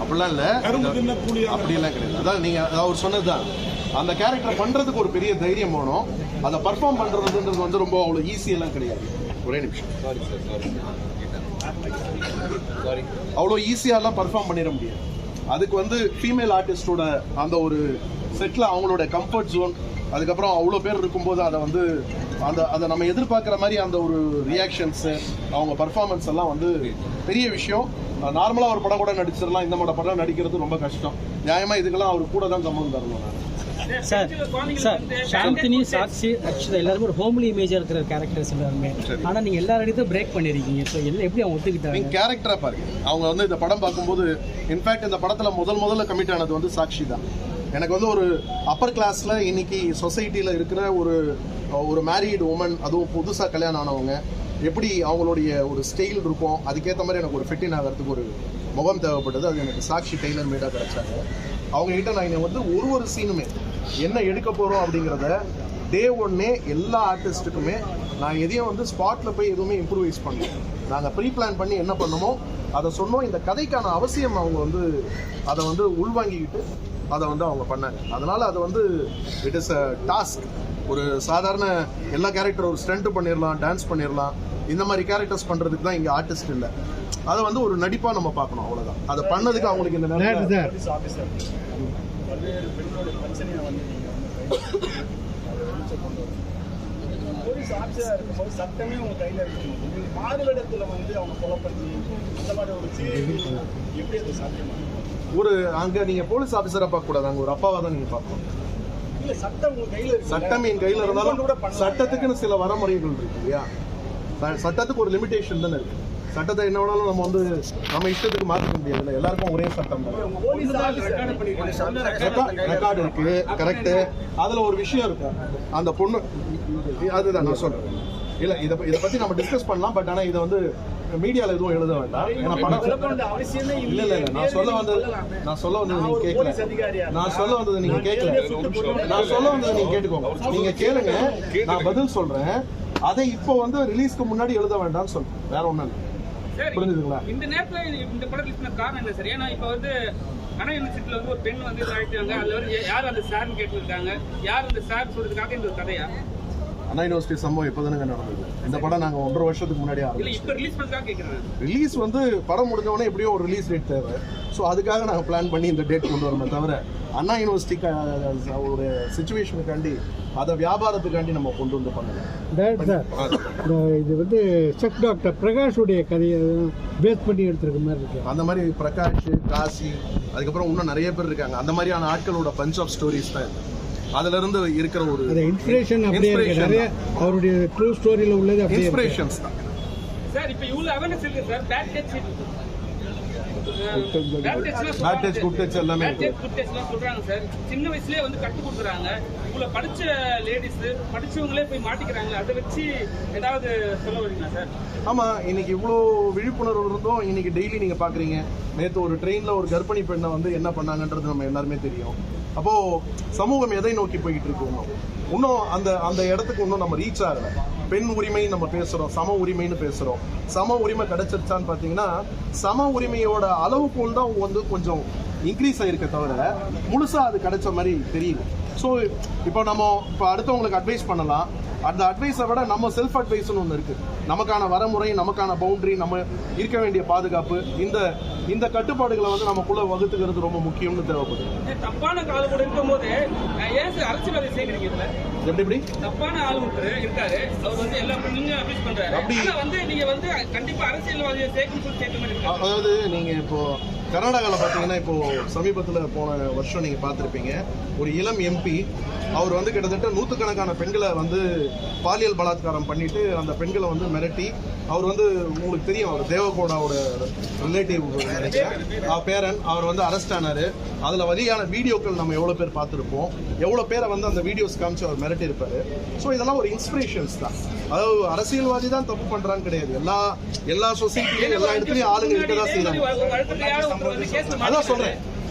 அப்படிலாம் இல்லை. அப்படிலாம் கிடையாது. அதான் நீங்க அவர் சொன்னதுதான். அந்த கேரக்டர் பண்றதுக்கு ஒரு பெரிய தைரியம் வேணும். அதை பர்ஃபார்ம் பண்றதுன்றது வந்து ரொம்ப அவ்வளோ ஈஸி எல்லாம் கிடையாது. ஒரே நிமிஷம். அவ்வளோ ஈஸியாலாம் பர்ஃபார்ம் பண்ணிட முடியாது. அதுக்கு வந்து ஃபீமேல் ஆர்டிஸ்டோட அந்த ஒரு செட்டில் அவங்களோட கம்ஃபர்ட் ஜோன் அதுக்கப்புறம் அவ்வளோ பேர் இருக்கும்போது அதை வந்து அந்த அதை நம்ம எதிர்பார்க்குற மாதிரி அந்த ஒரு ரியாக்ஷன்ஸு அவங்க பர்ஃபார்மன்ஸ் எல்லாம் வந்து பெரிய விஷயம். நார்மலாக ஒரு படம் கூட நடிச்சிடலாம் இந்த மாதிரி படம் நடிக்கிறது ரொம்ப கஷ்டம். நியாயமாக இதுக்கெல்லாம் அவர் கூட தான் சம்மந்தம் தரணும். நான் சார் சார் சாந்தினி சாக்ஷி அக்ஷதா எல்லாருமே ஒரு ஹோம்லி இமேஜா இருக்கிற கேரக்டர்ஸ் எல்லாருமே. ஆனா நீங்க எல்லா இடத்தையும் பிரேக் பண்ணிருக்கீங்க. ஸோ எல்லாம் எப்படி அவங்க ஒத்துக்கிட்டாங்க? நீங்க கேரக்டரா பாருங்க. அவங்க வந்து இந்த படம் பார்க்கும்போது இன்ஃபேக்ட் இந்த படத்துல முதல் முதல்ல கமிட் ஆனது வந்து சாக்ஷி தான். எனக்கு வந்து ஒரு அப்பர் கிளாஸில் இன்னைக்கு சொசைட்டியில் இருக்கிற ஒரு ஒரு மேரீடு உமன் அதுவும் புதுசாக கல்யாணம் ஆனவங்க எப்படி அவங்களுடைய ஒரு ஸ்டைல் இருக்கும் அதுக்கேற்ற மாதிரி எனக்கு ஒரு ஃபிட்டின் ஆகிறதுக்கு ஒரு முகம் தேவைப்பட்டது. அது எனக்கு சாக்ஷி டெய்லர் மேடாக கிடச்சாங்க. அவங்ககிட்ட நான் என்னை வந்து ஒரு ஒரு சீனுமே என்ன எடுக்க போகிறோம் அப்படிங்கிறத டே ஒன்னே எல்லா ஆர்டிஸ்ட்டுக்குமே நான் எதையும் வந்து ஸ்பாட்டில் போய் எதுவுமே இம்ப்ரூவைஸ் பண்ணோம் நாங்கள் ப்ரீ பிளான் பண்ணி என்ன பண்ணமோ அதை சொன்னோம். இந்த கதைக்கான அவசியம் அவங்க வந்து அதை வந்து உள்வாங்கிக்கிட்டு அதை வந்து அவங்க பண்ணாங்க. அதனால அது வந்து இட் இஸ் அ டாஸ்க் ஒரு சாதாரண எல்லா கேரக்டர் ஒரு ஸ்டண்ட் பண்ணிடலாம் டான்ஸ் பண்ணிடலாம் இந்த மாதிரி கேரக்டர்ஸ் பண்றதுக்கு தான் இங்க ஆர்டிஸ்ட் இல்லை. அதை வந்து ஒரு நடிப்பா நம்ம பார்க்கணும் அவ்வளவுதான். அதை பண்ணதுக்கு அவங்களுக்கு இந்த நேரத்துல போலீஸ் ஆஃபீஸராக இருக்கும்போது சட்டமே உங்க கையில மாறுவேடத்துல வந்து அவங்க கொலை பண்ணி அந்த மாதிரி ஒரு சீரியல் எப்படி அது சாத்தியமா ஒரு அங்க நீங்க போலீஸ் ஆபீசரா பார்க்க கூடாது அங்க ஒரு அப்பாவா தான் நீங்க பார்க்கணும். இல்ல சட்டம் உங்க கையில இருக்கு சட்டம் என் கையில இருந்தாலும். சட்டத்துக்குன்னு சில வரமுறைகள் இருக்கு இல்லையா? சட்டத்துக்கு ஒரு லிமிடேஷன் தானே இருக்கு. சட்டத்தை என்ன வேணாலும் நம்ம வந்து நம்ம இஷ்டத்துக்கு மாத்திக்க முடியாது எல்லாருக்கும் ஒரே சட்டம் தான். போலீஸ் ஆஃபீஸர் ரெக்கார்டு இருக்கு. கரெக்ட் அதுல ஒரு விஷயம் இருக்கு. அந்த பொண்ணு அதுதான் நான் சொல்றேன். இல்ல இத இத பத்தி நம்ம டிஸ்கஸ் பண்ணலாம். பட் ஆனா இத வந்து மீடியால எதுவும் எழுத வேண்டாம். ஏன்னா படம் இல்ல இல்ல இல்ல நான் சொல்ல வந்தது நான் சொல்ல வந்தது நீங்க கேட்கல. நான் சொல்ல வந்தது நீங்க கேட்கல. நான் சொல்ல வந்தது நீங்க கேட்டுக்கோங்க. நீங்க கேளுங்க. நான் பதில் சொல்றேன். அதை இப்போ வந்து ரிலீஸ்க்கு முன்னாடி எழுத வேண்டாம்னு சொல்றேன். வேற ஒண்ணும் இல்லை. புரிஞ்சுதுங்களா? இந்த நேரத்துல இந்த படம் ரிலீஸ் காரணம் என்ன சார்? ஏன்னா இப்ப வந்து அண்ணா யூனிவர்சிட்டியில வந்து ஒரு பெண் வந்து அதுல வந்து யார் அந்த சார்னு கேட்டுருக்காங்க. யார் அந்த சார் சொல்றதுக்காக இந்த கதையா? அண்ணா யூனிவர்சிட்டி சம்பவம் இப்போதானுங்க நடந்தது. இந்த படம் நாங்க ஒன்றரை வருஷத்துக்கு முன்னாடி இல்ல ஆரம்பிச்சோம் இப்ப ரிலீஸ் வந்து படம் முடிஞ்ச உடனே எப்படியோ ஒரு ரிலீஸ் டேட் தேவை. ஸோ அதுக்காக நாங்கள் பிளான் பண்ணி இந்த டேட் கொண்டு வரமே தவிர அண்ணா யூனிவர்சிட்டிக்கு அவருடைய சுச்சுவேஷனுக்காண்டி அதை வியாபாரத்துக்காண்டி நம்ம கொண்டு வந்து பண்ணல. டேரக்டர் சார் இந்த இது வந்து செக் டாக்டர் பிரகாஷுடைய கதையை பேஸ் பண்ணி எடுத்திருக்க மாதிரி இருக்கு. அந்த மாதிரி பிரகாஷ் காசி அதுக்கப்புறம் இன்னும் நிறைய பேர் இருக்காங்க. அந்த மாதிரியான ஆட்களோட பஞ்ச் ஆஃப் ஸ்டோரிஸ் தான். அதுல இருந்து இருக்கிற ஒரு இன்ஸ்பிரேஷன் அப்படியே அவருடைய ட்ரூ ஸ்டோரியில் உள்ளது இன்ஸ்பிரேஷன்ஸ் தான். சார் இப்ப இவ்வளவு அவேர்னஸ் இருக்கு சார். பேட் டச் touch எல்லாமே இருக்கு. சொல்றாங்க சார். சின்ன வயசுலயே வந்து கத்து கொடுக்குறாங்க. இவ்வளவு படிச்ச லேடிஸ் படிச்சவங்களே போய் மாட்டிக்கிறாங்க அதை வச்சு ஏதாவது சொல்ல வரீங்களா சார்? ஆமா இன்னைக்கு இவ்வளோ விழிப்புணர்வு இருந்தும் இன்னைக்கு டெய்லி நீங்க பாக்குறீங்க. நேத்து ஒரு ட்ரெயின்ல ஒரு கர்ப்பிணி பெண்ணை வந்து என்ன பண்ணாங்கன்றது நம்ம எல்லாருமே தெரியும். அப்போ சமூகம் எதை நோக்கி போய்கிட்டு இருக்கோம்? இன்னும் அந்த அந்த இடத்துக்கு இன்னும் நம்ம ரீச் ஆகல. பெண் உரிமை நம்ம பேசுறோம் சம உரிமைன்னு பேசுறோம். சம உரிமை கிடைச்சிருச்சான்னு பாத்தீங்கன்னா சம உரிமையோட அளவுக்குள் தான் வந்து கொஞ்சம் இன்க்ரீஸ் ஆயிருக்க தவிர முழுசா அது கிடைச்ச மாதிரி தெரியல. ஸோ இப்போ நம்ம இப்போ அடுத்தவங்களுக்கு அட்வைஸ் பண்ணலாம். அந்த அட்வைஸை விட நம்ம செல்ஃப் அட்வைஸ்னு ஒன்று இருக்கு. நமக்கான வரமுறை நமக்கான பவுண்டரி நம்ம இருக்க வேண்டிய பாதுகாப்பு இந்த இந்த கட்டுப்பாடுகளை வந்து நமக்குள்ள வகுத்துக்கிறது ரொம்ப முக்கியம்னு தேவைப்படுது. தப்பான காலம் கூட இருக்கும்போது அஹ், ஏன் அரசியல்வாதி இதுல? எப்படி எப்படி தப்பான ஆள் ஒருத்தர் இருக்காரு. அவர் வந்து எல்லா பெண்ணையும் அபியூஸ் பண்றாரு. அப்படி- வந்து நீங்க வந்து கண்டிப்பா அரசியல்வாதியை சேர்க்கணும்னு சொல்லி சேர்த்த மாதிரி அதாவது நீங்க இப்போ கர்நாடகாவில் பார்த்தீங்கன்னா இப்போ சமீபத்தில் போன வருஷம் நீங்க பார்த்துருப்பீங்க. ஒரு இளம் எம்பி அவர் வந்து கிட்டத்தட்ட நூற்றுக்கணக்கான பெண்களை வந்து பாலியல் பலாத்காரம் பண்ணிட்டு அந்த பெண்களை வந்து மிரட்டி அவர் வந்து உங்களுக்கு தெரியும் அவர் தேவகோடாவோட ரிலேட்டிவ் நினைக்கிறேன். பேரன் அவர் வந்து அரெஸ்ட் ஆனாரு. அதில் வழியான வீடியோக்கள் நம்ம எவ்வளோ பேர் பார்த்துருப்போம். எவ்வளோ பேரை வந்து அந்த வீடியோஸ் காமிச்சு அவர் மிரட்டி இருப்பாரு ஸோ இதெல்லாம் ஒரு இன்ஸ்பிரேஷன்ஸ் தான். அதாவது அரசியல்வாதி தான் தப்பு பண்றான்னு கிடையாது. எல்லா எல்லா சொசைட்டிலையும் எல்லா இடத்துலையும் ஆளுங்க இருக்க தான் செய்யறாங்க அதான் சொல்றேன்.